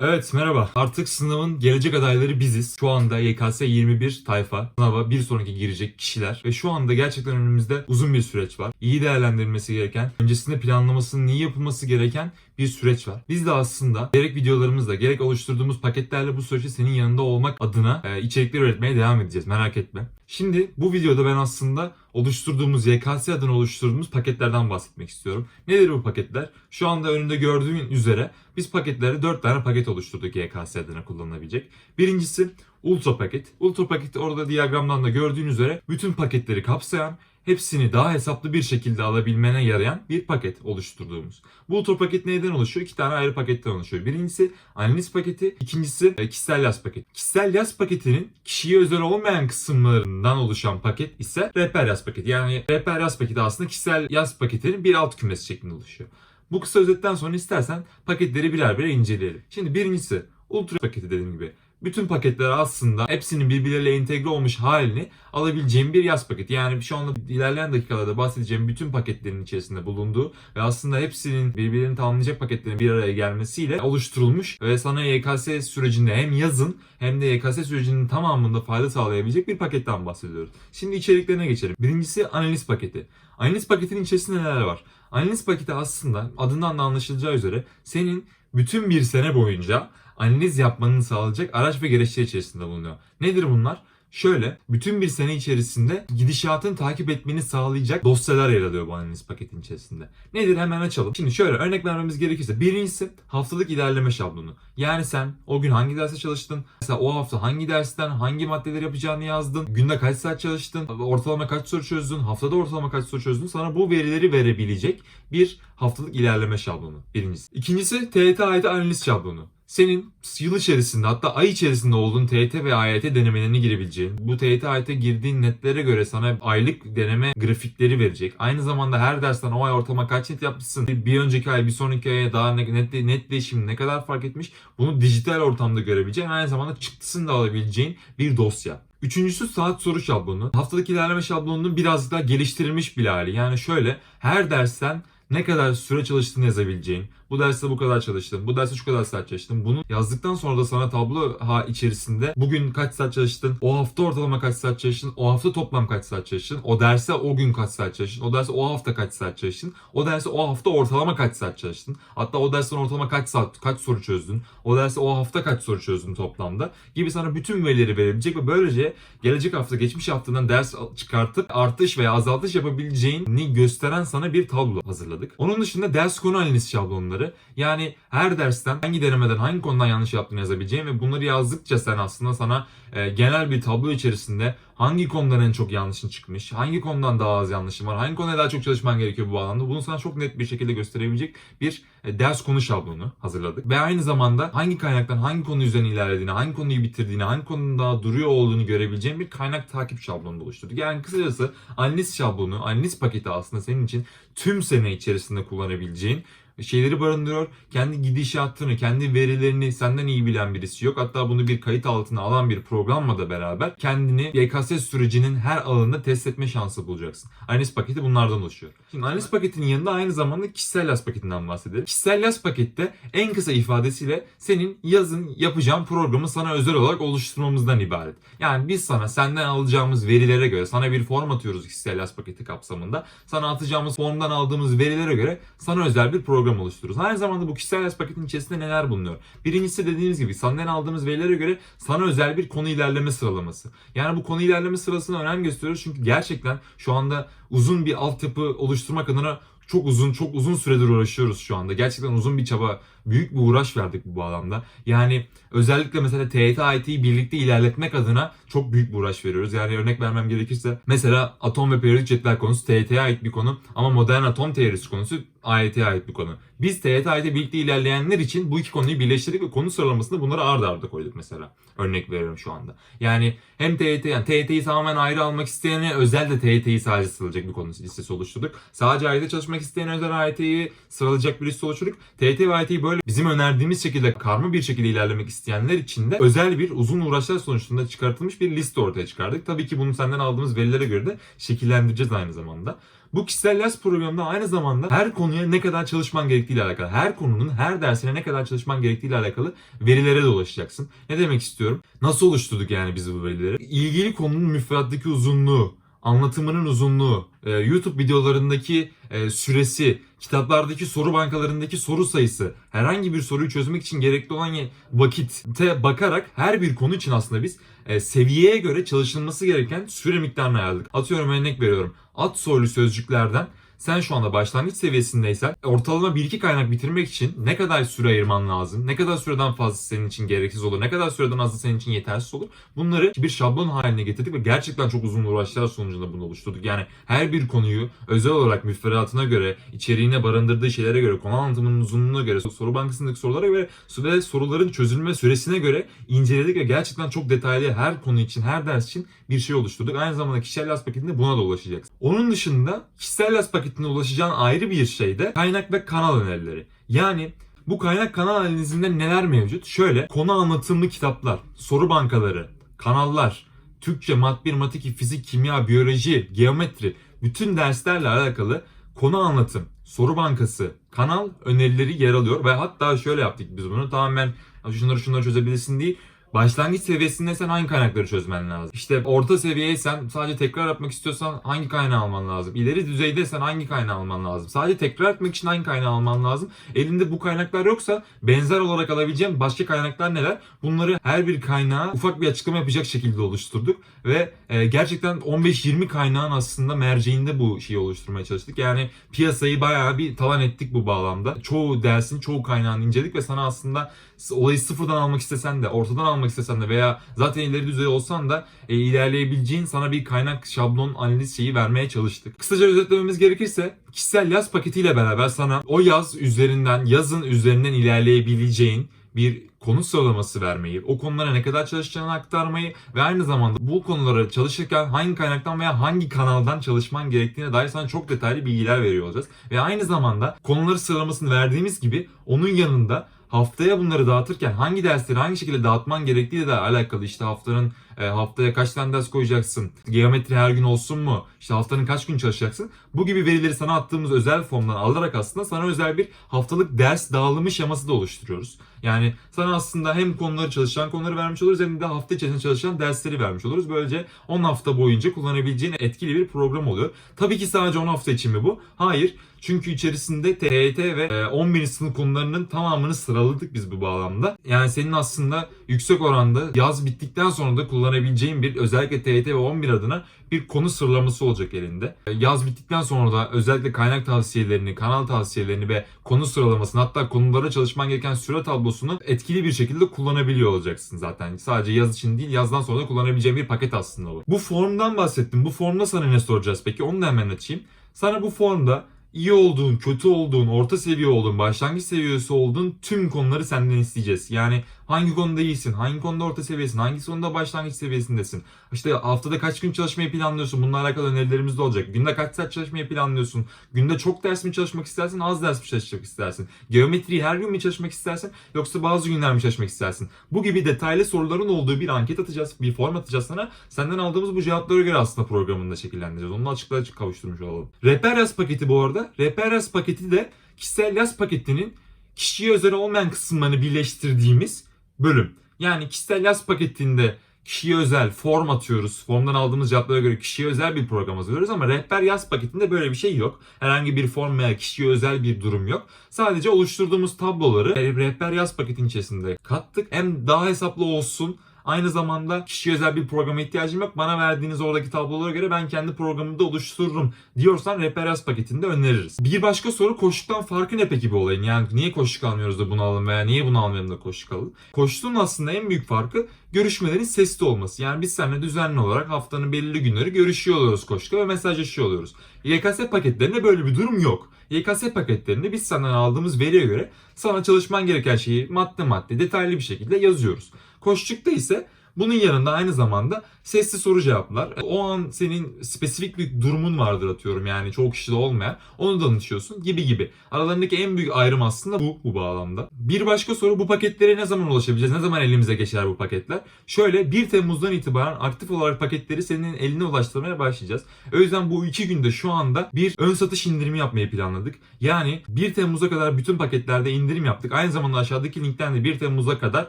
Evet merhaba. Artık sınavın gelecek adayları biziz. Şu anda YKS 21 tayfa sınava bir sonraki girecek kişiler ve şu anda gerçekten önümüzde uzun bir süreç var. İyi değerlendirilmesi gereken, öncesinde planlamasının iyi yapılması gereken bir süreç var. Biz de aslında gerek videolarımızla gerek oluşturduğumuz paketlerle bu süreçte senin yanında olmak adına e, içerikler üretmeye devam edeceğiz. Merak etme. Şimdi bu videoda ben aslında oluşturduğumuz YKS adına oluşturduğumuz paketlerden bahsetmek istiyorum. Nedir bu paketler? Şu anda önünde gördüğün üzere biz paketlerde 4 tane paket oluşturduk YKS adına kullanılabilecek. Birincisi Ultra paket. Ultra paket orada diyagramdan da gördüğün üzere bütün paketleri kapsayan hepsini daha hesaplı bir şekilde alabilmene yarayan bir paket oluşturduğumuz. Bu ultra paket neyden oluşuyor? İki tane ayrı paketten oluşuyor. Birincisi analiz paketi, ikincisi e, kişisel yaz paketi. Kişisel yaz paketinin kişiye özel olmayan kısımlarından oluşan paket ise rehber yaz paketi. Yani rehber yaz paketi aslında kişisel yaz paketinin bir alt kümesi şeklinde oluşuyor. Bu kısa özetten sonra istersen paketleri birer birer inceleyelim. Şimdi birincisi ultra paketi dediğim gibi. Bütün paketler aslında hepsinin birbirleriyle entegre olmuş halini alabileceğim bir yaz paketi. Yani şu anda ilerleyen dakikalarda bahsedeceğim bütün paketlerin içerisinde bulunduğu ve aslında hepsinin birbirini tamamlayacak paketlerin bir araya gelmesiyle oluşturulmuş ve sana YKS sürecinde hem yazın hem de YKS sürecinin tamamında fayda sağlayabilecek bir paketten bahsediyoruz. Şimdi içeriklerine geçelim. Birincisi analiz paketi. Analiz paketinin içerisinde neler var? Analiz paketi aslında adından da anlaşılacağı üzere senin bütün bir sene boyunca analiz yapmanı sağlayacak araç ve gereçler içerisinde bulunuyor. Nedir bunlar? Şöyle, bütün bir sene içerisinde gidişatını takip etmeni sağlayacak dosyalar yer alıyor bu analiz paketin içerisinde. Nedir hemen açalım. Şimdi şöyle örnek vermemiz gerekirse birincisi haftalık ilerleme şablonu. Yani sen o gün hangi derse çalıştın? Mesela o hafta hangi dersten hangi maddeleri yapacağını yazdın? Günde kaç saat çalıştın? Ortalama kaç soru çözdün? Haftada ortalama kaç soru çözdün? Sana bu verileri verebilecek bir haftalık ilerleme şablonu. Birincisi. İkincisi TET analiz şablonu senin yıl içerisinde hatta ay içerisinde olduğun TYT ve AYT denemelerini girebileceğin, bu TYT AYT girdiğin netlere göre sana aylık deneme grafikleri verecek. Aynı zamanda her dersten o ay ortalama kaç net yapmışsın, bir önceki ay bir sonraki aya daha net, net değişim ne kadar fark etmiş bunu dijital ortamda görebileceğin aynı zamanda çıktısını da alabileceğin bir dosya. Üçüncüsü saat soru şablonu. Haftalık ilerleme şablonunun biraz daha geliştirilmiş bir hali. Yani şöyle her dersten ne kadar süre çalıştığını yazabileceğin, bu derste bu kadar çalıştım, bu derste şu kadar saat çalıştım. Bunu yazdıktan sonra da sana tablo ha içerisinde bugün kaç saat çalıştın, o hafta ortalama kaç saat çalıştın, o hafta toplam kaç saat çalıştın, o derse o gün kaç saat çalıştın, o derse o hafta kaç saat çalıştın, o derse o hafta ortalama kaç saat çalıştın, hatta o dersten ortalama kaç saat, kaç soru çözdün, o derse o hafta kaç soru çözdün toplamda gibi sana bütün verileri verebilecek ve böylece gelecek hafta geçmiş haftadan ders çıkartıp artış veya azaltış yapabileceğini gösteren sana bir tablo hazırladık. Onun dışında ders konu analiz şablonları yani her dersten hangi denemeden hangi konudan yanlış yaptığını yazabileceğin ve bunları yazdıkça sen aslında sana e, genel bir tablo içerisinde hangi konudan en çok yanlışın çıkmış, hangi konudan daha az yanlışın var, hangi konuya daha çok çalışman gerekiyor bu alanda bunu sana çok net bir şekilde gösterebilecek bir e, ders konu şablonu hazırladık. Ve aynı zamanda hangi kaynaktan hangi konu üzerine ilerlediğini, hangi konuyu bitirdiğini, hangi konunun daha duruyor olduğunu görebileceğin bir kaynak takip şablonu oluşturduk. Yani kısacası analiz şablonu, analiz paketi aslında senin için tüm sene içerisinde kullanabileceğin şeyleri barındırıyor. Kendi gidişatını, kendi verilerini senden iyi bilen birisi yok. Hatta bunu bir kayıt altına alan bir programla da beraber kendini YKS sürecinin her alanında test etme şansı bulacaksın. Analiz paketi bunlardan oluşuyor. Şimdi analiz paketinin yanında aynı zamanda kişisel yaz paketinden bahsedelim. Kişisel yaz pakette en kısa ifadesiyle senin yazın yapacağın programı sana özel olarak oluşturmamızdan ibaret. Yani biz sana senden alacağımız verilere göre sana bir form atıyoruz kişisel yaz paketi kapsamında. Sana atacağımız formdan aldığımız verilere göre sana özel bir program program oluştururuz. Aynı zamanda bu kişisel ders paketin içerisinde neler bulunuyor? Birincisi dediğimiz gibi senden aldığımız verilere göre sana özel bir konu ilerleme sıralaması. Yani bu konu ilerleme sırasına önem gösteriyoruz çünkü gerçekten şu anda uzun bir altyapı oluşturmak adına çok uzun çok uzun süredir uğraşıyoruz şu anda. Gerçekten uzun bir çaba, büyük bir uğraş verdik bu bağlamda. Yani özellikle mesela TYT IT'yi birlikte ilerletmek adına çok büyük bir uğraş veriyoruz. Yani örnek vermem gerekirse mesela atom ve periyodik cetvel konusu TYT'ye ait bir konu ama modern atom teorisi konusu AYT'ye ait bir konu. Biz TYT IT birlikte ilerleyenler için bu iki konuyu birleştirdik ve konu sıralamasında bunları arda arda koyduk mesela. Örnek veriyorum şu anda. Yani hem TYT yani TYT'yi tamamen ayrı almak isteyene özel de TYT'yi sadece sıralayacak bir konu listesi oluşturduk. Sadece AYT çalışmak isteyen özel AYT'yi sıralayacak bir liste oluşturduk. TYT ve AYT'yi böyle böyle bizim önerdiğimiz şekilde karma bir şekilde ilerlemek isteyenler için de özel bir uzun uğraşlar sonucunda çıkartılmış bir liste ortaya çıkardık. Tabii ki bunu senden aldığımız verilere göre de şekillendireceğiz aynı zamanda. Bu kişisel ders programında aynı zamanda her konuya ne kadar çalışman gerektiğiyle alakalı, her konunun her dersine ne kadar çalışman gerektiğiyle alakalı verilere de ulaşacaksın. Ne demek istiyorum? Nasıl oluşturduk yani biz bu verileri? İlgili konunun müfredattaki uzunluğu, anlatımının uzunluğu, e, YouTube videolarındaki e, süresi, kitaplardaki soru bankalarındaki soru sayısı, herhangi bir soruyu çözmek için gerekli olan vakitte bakarak her bir konu için aslında biz e, seviyeye göre çalışılması gereken süre miktarını ayarladık. Atıyorum örnek veriyorum. At soylu sözcüklerden sen şu anda başlangıç seviyesindeysen ortalama 1-2 kaynak bitirmek için ne kadar süre ayırman lazım? Ne kadar süreden fazla senin için gereksiz olur? Ne kadar süreden azı senin için yetersiz olur? Bunları bir şablon haline getirdik ve gerçekten çok uzun uğraşlar sonucunda bunu oluşturduk. Yani her bir konuyu özel olarak müfredatına göre, içeriğine barındırdığı şeylere göre, konu anlatımının uzunluğuna göre, soru bankasındaki sorulara göre ve soruların çözülme süresine göre inceledik ve gerçekten çok detaylı her konu için, her ders için bir şey oluşturduk. Aynı zamanda kişisel ders paketinde buna da ulaşacaksın. Onun dışında kişisel ders paketine ulaşacağın ayrı bir şey de kaynak ve kanal önerileri. Yani bu kaynak kanal analizinde neler mevcut? Şöyle konu anlatımlı kitaplar, soru bankaları, kanallar, Türkçe, mat 1, mat 2, fizik, kimya, biyoloji, geometri bütün derslerle alakalı konu anlatım, soru bankası, kanal önerileri yer alıyor ve hatta şöyle yaptık biz bunu tamamen şunları şunları çözebilirsin değil. Başlangıç seviyesinde sen hangi kaynakları çözmen lazım? İşte orta seviyeysen sadece tekrar yapmak istiyorsan hangi kaynağı alman lazım? İleri düzeydeysen hangi kaynağı alman lazım? Sadece tekrar etmek için hangi kaynağı alman lazım? Elinde bu kaynaklar yoksa benzer olarak alabileceğin başka kaynaklar neler? Bunları her bir kaynağa ufak bir açıklama yapacak şekilde oluşturduk ve e, gerçekten 15-20 kaynağın aslında merceğinde bu şeyi oluşturmaya çalıştık. Yani piyasayı bayağı bir talan ettik bu bağlamda. Çoğu dersin çoğu kaynağını inceledik ve sana aslında olayı sıfırdan almak istesen de, ortadan almak istesen de veya zaten ileri düzey olsan da e, ilerleyebileceğin sana bir kaynak şablon analiz şeyi vermeye çalıştık. Kısaca özetlememiz gerekirse kişisel yaz paketiyle beraber sana o yaz üzerinden, yazın üzerinden ilerleyebileceğin bir konu sıralaması vermeyi, o konulara ne kadar çalışacağını aktarmayı ve aynı zamanda bu konulara çalışırken hangi kaynaktan veya hangi kanaldan çalışman gerektiğine dair sana çok detaylı bilgiler veriyor olacağız. Ve aynı zamanda konuları sıralamasını verdiğimiz gibi onun yanında haftaya bunları dağıtırken hangi dersleri hangi şekilde dağıtman gerektiğiyle de alakalı işte haftanın e, haftaya kaç tane ders koyacaksın? Geometri her gün olsun mu? İşte haftanın kaç gün çalışacaksın? Bu gibi verileri sana attığımız özel formdan alarak aslında sana özel bir haftalık ders dağılımı şeması da oluşturuyoruz. Yani sana aslında hem konuları çalışan konuları vermiş oluruz hem de hafta içerisinde çalışan dersleri vermiş oluruz. Böylece 10 hafta boyunca kullanabileceğin etkili bir program oluyor. Tabii ki sadece 10 hafta için mi bu? Hayır. Çünkü içerisinde TYT ve e, 11. sınıf konularının tamamını sıraladık biz bu bağlamda. Yani senin aslında yüksek oranda yaz bittikten sonra da kullanabileceğin bir özellikle TYT ve 11 adına bir konu sıralaması olacak elinde. E, Yaz bittikten sonra da özellikle kaynak tavsiyelerini, kanal tavsiyelerini ve konu sıralamasını hatta konulara çalışman gereken süre tablosunu etkili bir şekilde kullanabiliyor olacaksın zaten. Sadece yaz için değil yazdan sonra da kullanabileceğin bir paket aslında bu. Bu formdan bahsettim. Bu formda sana ne soracağız peki? Onu da hemen açayım. Sana bu formda iyi olduğun, kötü olduğun, orta seviye olduğun, başlangıç seviyesi olduğun tüm konuları senden isteyeceğiz. Yani hangi konuda iyisin, hangi konuda orta seviyesin, hangi konuda başlangıç seviyesindesin. İşte haftada kaç gün çalışmayı planlıyorsun, bununla alakalı önerilerimiz de olacak. Günde kaç saat çalışmayı planlıyorsun, günde çok ders mi çalışmak istersin, az ders mi çalışmak istersin. Geometriyi her gün mü çalışmak istersin, yoksa bazı günler mi çalışmak istersin. Bu gibi detaylı soruların olduğu bir anket atacağız, bir form atacağız sana. Senden aldığımız bu cevaplara göre aslında programını da şekillendireceğiz. Onu açıklığa açık kavuşturmuş olalım. Rehber yaz paketi bu arada. Rehber yaz paketi de kişisel yaz paketinin kişiye özel olmayan kısımlarını birleştirdiğimiz bölüm. Yani kişisel yaz paketinde kişiye özel form atıyoruz. Formdan aldığımız cevaplara göre kişiye özel bir program hazırlıyoruz ama rehber yaz paketinde böyle bir şey yok. Herhangi bir form veya kişiye özel bir durum yok. Sadece oluşturduğumuz tabloları rehber yaz paketin içerisinde kattık. Hem daha hesaplı olsun Aynı zamanda kişiye özel bir programa ihtiyacım yok. Bana verdiğiniz oradaki tablolara göre ben kendi programımı da oluştururum diyorsan yaz paketinde öneririz. Bir başka soru koştuktan farkı ne peki bu olayın? Yani niye koşuk almıyoruz da bunu alalım veya niye bunu almayalım da koşuk alalım? Koştuğun aslında en büyük farkı görüşmelerin sesli olması. Yani biz seninle düzenli olarak haftanın belirli günleri görüşüyor oluyoruz koşukta ve mesajlaşıyor oluyoruz. YKS paketlerinde böyle bir durum yok. YKS paketlerinde biz senden aldığımız veriye göre sana çalışman gereken şeyi madde madde detaylı bir şekilde yazıyoruz. Koşçukta ise Bunun yanında aynı zamanda sesli soru cevaplar. O an senin spesifik bir durumun vardır atıyorum yani çoğu kişide olmayan. Onu danışıyorsun gibi gibi. Aralarındaki en büyük ayrım aslında bu bu bağlamda. Bir başka soru bu paketlere ne zaman ulaşabileceğiz? Ne zaman elimize geçer bu paketler? Şöyle 1 Temmuz'dan itibaren aktif olarak paketleri senin eline ulaştırmaya başlayacağız. O yüzden bu iki günde şu anda bir ön satış indirimi yapmayı planladık. Yani 1 Temmuz'a kadar bütün paketlerde indirim yaptık. Aynı zamanda aşağıdaki linkten de 1 Temmuz'a kadar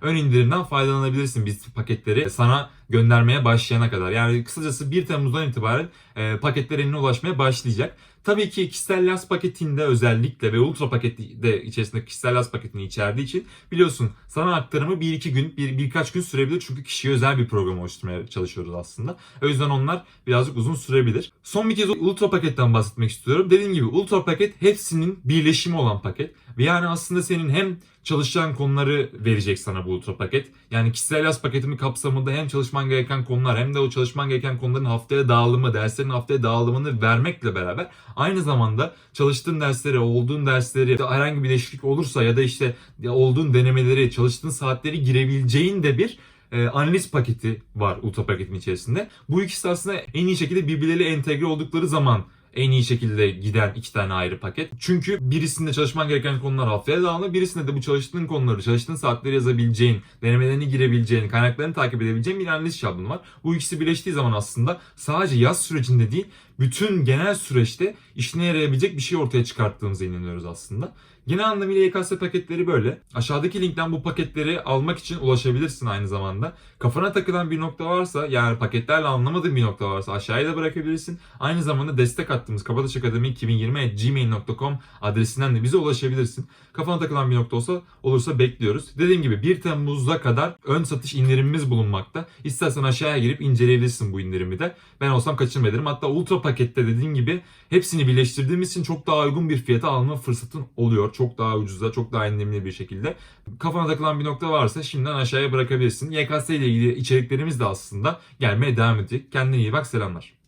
ön indirimden faydalanabilirsin biz paketleri sana göndermeye başlayana kadar. Yani kısacası 1 Temmuz'dan itibaren e, paketler eline ulaşmaya başlayacak. Tabii ki kişisel yaz paketinde özellikle ve ultra paketi de içerisinde kişisel yaz paketini içerdiği için biliyorsun sana aktarımı 1-2 gün, bir, birkaç gün sürebilir. Çünkü kişiye özel bir program oluşturmaya çalışıyoruz aslında. O yüzden onlar birazcık uzun sürebilir. Son bir kez ultra paketten bahsetmek istiyorum. Dediğim gibi ultra paket hepsinin birleşimi olan paket. Ve yani aslında senin hem çalışacağın konuları verecek sana bu ultra paket. Yani kişisel yaz paketimi kapsamında hem çalışman gereken konular hem de o çalışman gereken konuların haftaya dağılımı, derslerin haftaya dağılımını vermekle beraber aynı zamanda çalıştığın dersleri, olduğun dersleri herhangi bir değişiklik olursa ya da işte olduğun denemeleri, çalıştığın saatleri girebileceğin de bir e, analiz paketi var ultra paketin içerisinde. Bu ikisi aslında en iyi şekilde birbirleriyle entegre oldukları zaman en iyi şekilde giden iki tane ayrı paket. Çünkü birisinde çalışman gereken konular haftaya dağılıyor. Birisinde de bu çalıştığın konuları, çalıştığın saatleri yazabileceğin, denemelerini girebileceğin, kaynaklarını takip edebileceğin bir analiz şablonu var. Bu ikisi birleştiği zaman aslında sadece yaz sürecinde değil, bütün genel süreçte işine yarayabilecek bir şey ortaya çıkarttığımıza inanıyoruz aslında. Genel anlamıyla YKS paketleri böyle. Aşağıdaki linkten bu paketleri almak için ulaşabilirsin aynı zamanda. Kafana takılan bir nokta varsa yani paketlerle anlamadığın bir nokta varsa aşağıya da bırakabilirsin. Aynı zamanda destek attığımız Kabataş Akademi 2020 gmail.com adresinden de bize ulaşabilirsin. Kafana takılan bir nokta olsa olursa bekliyoruz. Dediğim gibi 1 Temmuz'a kadar ön satış indirimimiz bulunmakta. İstersen aşağıya girip inceleyebilirsin bu indirimi de. Ben olsam kaçırma ederim. Hatta ultra pakette dediğim gibi hepsini birleştirdiğimiz için çok daha uygun bir fiyata alma fırsatın oluyor. Çok daha ucuza, çok daha indirimli bir şekilde. Kafana takılan bir nokta varsa şimdiden aşağıya bırakabilirsin. YKS ile ilgili içeriklerimiz de aslında gelmeye devam edecek. Kendine iyi bak, selamlar.